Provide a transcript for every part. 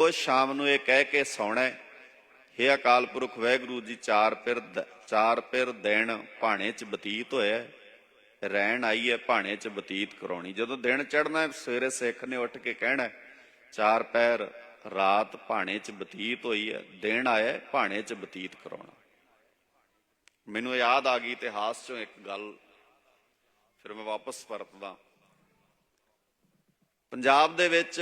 ਉਹ ਸ਼ਾਮ ਨੂੰ ਇਹ ਕਹਿ ਕੇ ਸੌਣਾ ਹੈ, ਹੇ ਅਕਾਲ ਪੁਰਖ ਵਾਹਿਗੁਰੂ ਜੀ ਚਾਰ ਪਿਰ ਚਾਰ ਪਿਰ ਦਿਨ ਭਾਣੇ ਚ ਬਤੀਤ ਹੋਇਆ ਰਹਿਣ ਆਈ ਹੈ ਭਾਣੇ ਚ ਬਤੀਤ ਕਰਾਉਣੀ। ਜਦੋਂ ਦਿਨ ਚੜਨਾ ਸਵੇਰੇ ਸਿੱਖ ਨੇ ਉੱਠ ਕੇ ਕਹਿਣਾ ਚਾਰ ਪੈਰ ਰਾਤ ਭਾਣੇ ਚ ਬਤੀਤ ਹੋਈ ਹੈ ਦਿਨ ਆਇਆ ਭਾਣੇ ਚ ਬਤੀਤ ਕਰਾਉਣਾ। ਮੈਨੂੰ ਯਾਦ ਆ ਗਈ ਇਤਿਹਾਸ ਚੋਂ ਇੱਕ ਗੱਲ ਫਿਰ ਮੈਂ ਵਾਪਸ ਪਰਤਦਾ। ਪੰਜਾਬ ਦੇ ਵਿੱਚ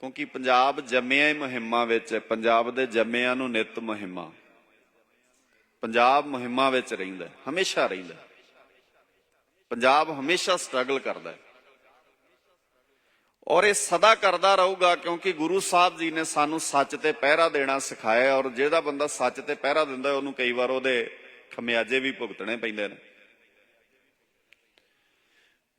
ਕਿਉਂਕਿ ਪੰਜਾਬ ਜੰਮਿਆ ਹੀ ਮੁਹਿੰਮਾਂ ਵਿੱਚ ਹੈ। ਪੰਜਾਬ ਦੇ ਜੰਮਿਆਂ ਨੂੰ ਨਿਤ ਮੁਹਿੰਮਾਂ। ਪੰਜਾਬ ਮੁਹਿੰਮਾਂ ਵਿੱਚ ਰਹਿੰਦਾ ਹਮੇਸ਼ਾ ਰਹਿੰਦਾ ਪੰਜਾਬ ਹਮੇਸ਼ਾ ਸਟਰਗਲ ਕਰਦਾ ਹੈ। ਔਰ ਇਹ ਸਦਾ ਕਰਦਾ ਰਹੂਗਾ ਕਿਉਂਕਿ ਗੁਰੂ ਸਾਹਿਬ ਜੀ ਨੇ ਸਾਨੂੰ ਸੱਚ ਤੇ ਪਹਿਰਾ ਦੇਣਾ ਸਿਖਾਇਆ ਔਰ ਜਿਹੜਾ ਬੰਦਾ ਸੱਚ ਤੇ ਪਹਿਰਾ ਦਿੰਦਾ ਉਹਨੂੰ ਕਈ ਵਾਰ ਉਹਦੇ ਖਮਿਆਜੇ ਵੀ ਭੁਗਤਣੇ ਪੈਂਦੇ ਨੇ।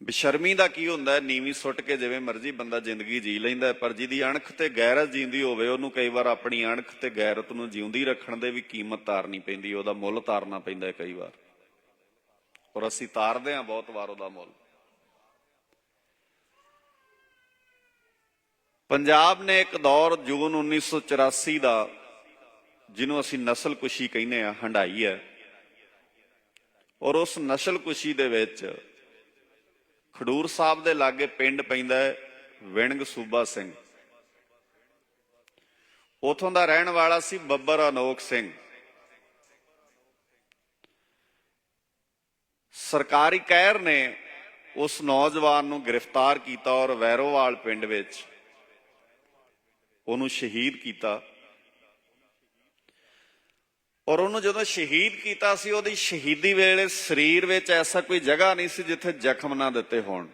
ਬੇਸ਼ਰਮੀ ਦਾ ਕੀ ਹੁੰਦਾ ਹੈ? ਨੀਵੀਂ ਸੁੱਟ ਕੇ ਜਿਵੇਂ ਮਰਜ਼ੀ ਬੰਦਾ ਜ਼ਿੰਦਗੀ ਜੀ ਲੈਂਦਾ ਪਰ ਜਿਹਦੀ ਅਣਖ ਤੇ ਗੈਰਤ ਜਿੰਦੀ ਹੋਵੇ, ਉਹਨੂੰ ਕਈ ਵਾਰ ਆਪਣੀ ਅਣਖ ਤੇ ਗੈਰਤ ਨੂੰ ਜਿਉਂਦੀ ਰੱਖਣ ਦੇ ਵੀ ਕੀਮਤ ਤਾਰਨੀ ਪੈਂਦੀ ਉਹਦਾ ਮੁੱਲ ਤਾਰਨਾ ਪੈਂਦਾ ਕਈ ਵਾਰ। ਔਰ ਅਸੀਂ ਤਾਰਦੇ ਹਾਂ ਬਹੁਤ ਵਾਰ ਉਹਦਾ ਮੁੱਲ। ਪੰਜਾਬ ਨੇ ਇੱਕ ਦੌਰ ਜੂਨ 1984 ਦਾ, ਜਿਹਨੂੰ ਅਸੀਂ ਨਸਲਕੁਸ਼ੀ ਕਹਿੰਦੇ ਆ ਹੰਡਾਈ ਹੈ। ਔਰ ਉਸ ਨਸਲਕੁਸ਼ੀ ਦੇ ਵਿੱਚ ਖਡੂਰ ਸਾਹਿਬ ਦੇ ਲਾਗੇ ਪਿੰਡ ਪੈਂਦਾ ਹੈ ਵਿਣਗ ਸੂਬਾ ਸਿੰਘ। ਉਥੋਂ ਦਾ ਰਹਿਣ ਵਾਲਾ ਸੀ ਬੱਬਰ ਅਨੋਖ ਸਿੰਘ। ਸਰਕਾਰੀ ਕਹਿਰ ਨੇ ਉਸ ਨੌਜਵਾਨ ਨੂੰ ਗ੍ਰਿਫਤਾਰ ਕੀਤਾ ਔਰ ਵੈਰੋਵਾਲ ਪਿੰਡ ਵਿੱਚ ਉਹਨੂੰ ਸ਼ਹੀਦ ਕੀਤਾ। ਔਰ ਉਹਨੂੰ ਜਦੋਂ ਸ਼ਹੀਦ ਕੀਤਾ ਸੀ, ਉਹਦੀ ਸ਼ਹੀਦੀ ਵੇਲੇ ਸਰੀਰ ਵਿੱਚ ਐਸਾ ਕੋਈ ਜਗ੍ਹਾ ਨਹੀਂ ਸੀ ਜਿੱਥੇ ਜ਼ਖਮ ਨਾ ਦਿੱਤੇ ਹੋਣ।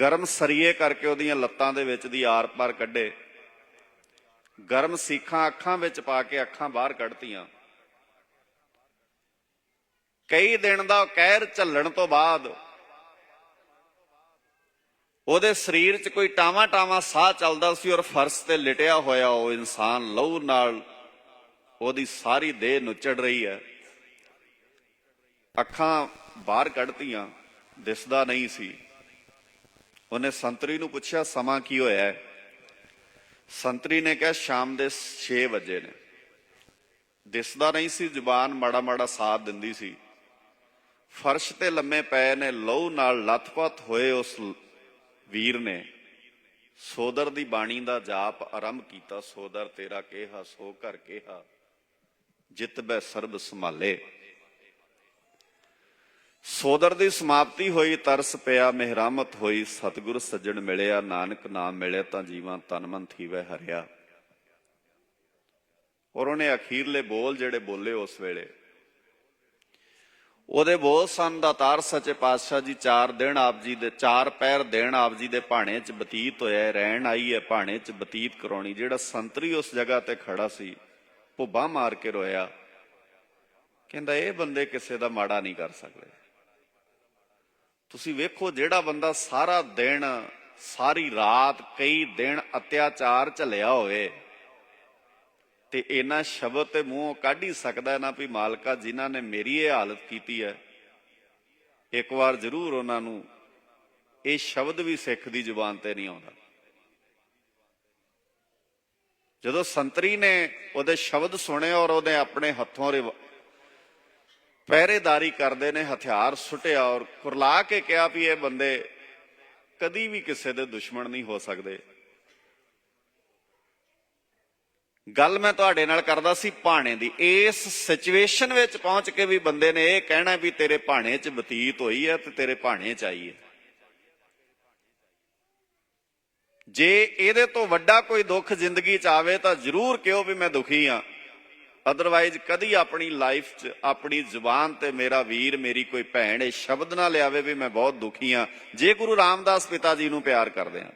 ਗਰਮ ਸਰੀਏ ਕਰਕੇ ਉਹਦੀਆਂ ਲੱਤਾਂ ਦੇ ਵਿੱਚ ਦੀ ਆਰ-ਪਾਰ ਕੱਢੇ। ਗਰਮ ਸੀਖਾਂ ਅੱਖਾਂ ਵਿੱਚ ਪਾ ਕੇ ਅੱਖਾਂ ਬਾਹਰ ਕੱਢਤੀਆਂ। ਕਈ ਦਿਨ ਦਾ ਕਹਿਰ ਝੱਲਣ ਤੋਂ ਬਾਅਦ ਉਹਦੇ ਸਰੀਰ 'ਚ ਕੋਈ ਟਾਵਾ ਟਾਵਾ ਸਾਹ ਚੱਲਦਾ ਸੀ ਔਰ ਫਰਸ਼ ਤੇ ਲਿਟਿਆ ਹੋਇਆ ਉਹ ਇਨਸਾਨ ਲਹੂ ਨਾਲ ਉਹਦੀ ਸਾਰੀ ਦੇਹ ਨੁੱਚੜ ਰਹੀ ਹੈ। ਅੱਖਾਂ ਬਾਹਰ ਕੱਢਤੀਆਂ, ਦਿਸਦਾ ਨਹੀਂ ਸੀ। ਉਹਨੇ ਸੰਤਰੀ ਨੂੰ ਪੁੱਛਿਆ, ਸਮਾਂ ਕੀ ਹੋਇਆ ਹੈ? ਸੰਤਰੀ ਨੇ ਕਿਹਾ, ਸ਼ਾਮ ਦੇ 6 ਵਜੇ ਨੇ। ਦਿਸਦਾ ਨਹੀਂ ਸੀ, ਜ਼ੁਬਾਨ ਮਾੜਾ ਮਾੜਾ ਸਾਥ ਦਿੰਦੀ ਸੀ। ਫਰਸ਼ ਤੇ ਲੰਮੇ ਪਏ ਨੇ, ਲਹੂ ਨਾਲ ਲੱਥਪੱਥ ਹੋਏ ਉਸ ਵੀਰ ਨੇ। ਸੋਦਰ ਦੀ ਬਾਣੀ ਦਾ ਜਾਪ ਆਰੰਭ ਕੀਤਾ, ਸੋਦਰ ਤੇਰਾ ਕਿਹਾ, ਸੋ ਘਰ ਕਿਹਾ। ਜਿਤ ਬੈ ਸਰਬ ਸੰਭਾਲੇ। ਸੋਦਰ ਦੀ ਸਮਾਪਤੀ ਹੋਈ, ਤਰਸ ਪਿਆ, ਮਿਹਰਾਮਤ ਹੋਈ, ਸਤਿਗੁਰ ਸੱਜਣ ਮਿਲਿਆ, ਨਾਨਕ ਨਾਮ ਮਿਲਿਆ, ਤਾਂ ਜੀਵਾਂ ਤਨ ਮਨ ਥੀਵੇ ਹਰਿਆ। ਔਰ ਉਹਨੇ ਅਖੀਰਲੇ ਬੋਲ ਜਿਹੜੇ ਬੋਲੇ ਉਸ ਵੇਲੇ। ਉਹਦੇ ਬੋਲ ਸਨ ਦਾ ਤਾਰ ਸੱਚੇ ਪਾਤਸ਼ਾਹ ਜੀ, ਚਾਰ ਦਿਨ ਆਪ ਜੀ ਦੇ, ਚਾਰ ਪੈਰ ਦਿਨ ਆਪ ਜੀ ਦੇ ਭਾਣੇ 'ਚ ਬਤੀਤ ਹੋਇਆ, ਰਹਿਣ ਆਈ ਹੈ ਭਾਣੇ 'ਚ ਬਤੀਤ ਕਰਾਉਣੀ। ਜਿਹੜਾ ਸੰਤਰੀ ਉਸ ਜਗ੍ਹਾ ਤੇ ਖੜਾ ਸੀ ਭੁੱਬਾ ਮਾਰ ਕੇ ਰੋਇਆ। ਕਹਿੰਦਾ, ਇਹ ਬੰਦੇ ਕਿਸੇ ਦਾ ਮਾੜਾ ਨਹੀਂ ਕਰ ਸਕਦੇ। ਤੁਸੀਂ ਵੇਖੋ, ਜਿਹੜਾ ਬੰਦਾ ਸਾਰਾ ਦਿਨ, ਸਾਰੀ ਰਾਤ, ਕਈ ਦਿਨ ਅਤਿਆਚਾਰ ਝੱਲਿਆ ਹੋਵੇ, ਤੇ ਇਹਨਾਂ ਸ਼ਬਦ ਤੇ ਮੂੰਹੋਂ ਕੱਢ ਹੀ ਸਕਦਾ ਨਾ ਵੀ ਮਾਲਕਾ ਜਿਨ੍ਹਾਂ ਨੇ ਮੇਰੀ ਇਹ ਹਾਲਤ ਕੀਤੀ ਹੈ। ਇੱਕ ਵਾਰ ਜ਼ਰੂਰ ਉਹਨਾਂ ਨੂੰ ਇਹ ਸ਼ਬਦ ਵੀ ਸਿੱਖ ਦੀ ਜ਼ੁਬਾਨ ਤੇ ਨਹੀਂ ਆਉਂਦਾ। ਜਦੋਂ ਸੰਤਰੀ ਨੇ ਉਹਦੇ ਸ਼ਬਦ ਸੁਣੇ ਔਰ ਉਹਦੇ ਆਪਣੇ ਹੱਥੋਂ ਰਿਵ- ਪਹਿਰੇਦਾਰੀ ਕਰਦੇ ਨੇ, ਹਥਿਆਰ ਸੁੱਟਿਆ ਔਰ ਕੁਰਲਾ ਕੇ ਕਿਹਾ ਵੀ ਇਹ ਬੰਦੇ ਕਦੀ ਵੀ ਕਿਸੇ ਦੇ ਦੁਸ਼ਮਣ ਨਹੀਂ ਹੋ ਸਕਦੇ। ਗੱਲ ਮੈਂ ਤੁਹਾਡੇ ਨਾਲ ਕਰਦਾ ਸੀ ਭਾਣੇ ਦੀ। ਇਸ ਸਿਚੁਏਸ਼ਨ ਵਿੱਚ ਪਹੁੰਚ ਕੇ ਵੀ ਬੰਦੇ ਨੇ ਇਹ ਕਹਿਣਾ ਵੀ ਤੇਰੇ ਭਾਣੇ 'ਚ ਬਤੀਤ ਹੋਈ ਹੈ ਤੇ ਤੇਰੇ ਭਾਣੇ 'ਚ ਆਈ ਹੈ। ਜੇ ਇਹਦੇ ਤੋਂ ਵੱਡਾ ਕੋਈ ਦੁੱਖ ਜ਼ਿੰਦਗੀ 'ਚ ਆਵੇ ਤਾਂ ਜ਼ਰੂਰ ਕਿਹੋ ਵੀ ਮੈਂ ਦੁਖੀ ਆ? ਅਦਰਵਾਈਜ਼ ਕਦੀ ਆਪਣੀ ਲਾਈਫ 'ਚ, ਆਪਣੀ ਜ਼ੁਬਾਨ ਤੇ ਮੇਰਾ ਵੀਰ, ਮੇਰੀ ਕੋਈ ਭੈਣ ਇਹ ਸ਼ਬਦ ਨਾ ਲਿਆਵੇ ਵੀ ਮੈਂ ਬਹੁਤ ਦੁਖੀ ਆ। ਜੇ ਗੁਰੂ ਰਾਮਦਾਸ ਪਿਤਾ ਜੀ ਨੂੰ ਪਿਆਰ ਕਰਦੇ ਆ।